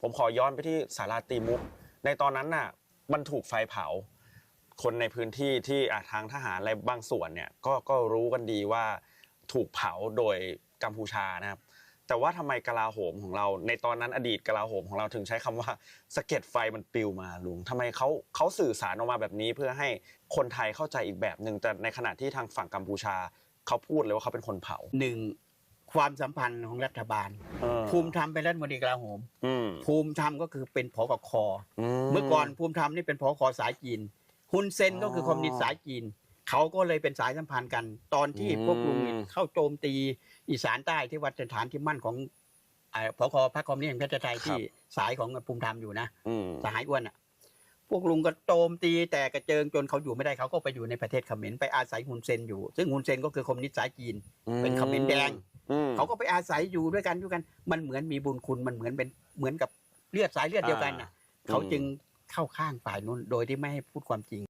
ผมขอย้อนไปที่สาราตีมุก ในตอนนั้นน่ะมันถูกไฟเผา คนในพื้นที่ที่ทางทหารอะไรบางส่วนเนี่ยก็ก็รู้กันดีว่าถูกเผาโดยกัมพูชานะครับ แต่ว่าทำไมกลาโหมของเรา ในตอนนั้นอดีตกลาโหมของเราถึงใช้คำว่าสะเก็ดไฟมันปลิวมาลุงทำไมเขาเขาสื่อสารออกมาแบบนี้เพื่อให้คนไทยเข้าใจอีกแบบหนึ่งแต่ในขณะที่ทางฝั่งกัมพูชาเขาพูดเลยว่าเขาเป็นคนเผาหนึ่ง ความสัมพันธ์ของรัฐบาล เออภูมิธรรมเป็นรัฐมนตรีกลาโหม อืม ภูมิธรรมก็คือเป็นผกคอืเมื่อก่อนภูมิธรรมนี่เป็นผกสายจีนฮุนเซนก็คือคอมมิวนิสต์สายจีน เขาก็เลยเป็นสายสัมพันธ์กัน ตอนที่พวกลุงนี่เข้าโจมตีอีสานใต้ที่วัดฐานที่มั่นของเอ่อผกพรรคคอมมิวนิสต์แห่งประเทศไทยที่สายของภูมิธรรมอยู่นะ อืม สหายอ้วนอะ พวกลุงก็โจมตีแต่กระเจิงจนเขาอยู่ไม่ได้เขาก็ไปอยู่ในประเทศเขมรไปอาศัยฮุนเซนอยู่ ซึ่งฮุนเซนก็คือคอมมิวนิสต์สายจีน เป็นเขมรแดง อืมเขาก็ไปอาศัยอยู่ด้วยกันด้วยกัน มันเหมือนมีบุญคุณมันเหมือนเป็นเหมือนกับเลือดสายเลือดเดียวกันน่ะอ่าเขาจึงเข้าข้างฝ่ายนู้นโดยที่ไม่ให้พูดความจริง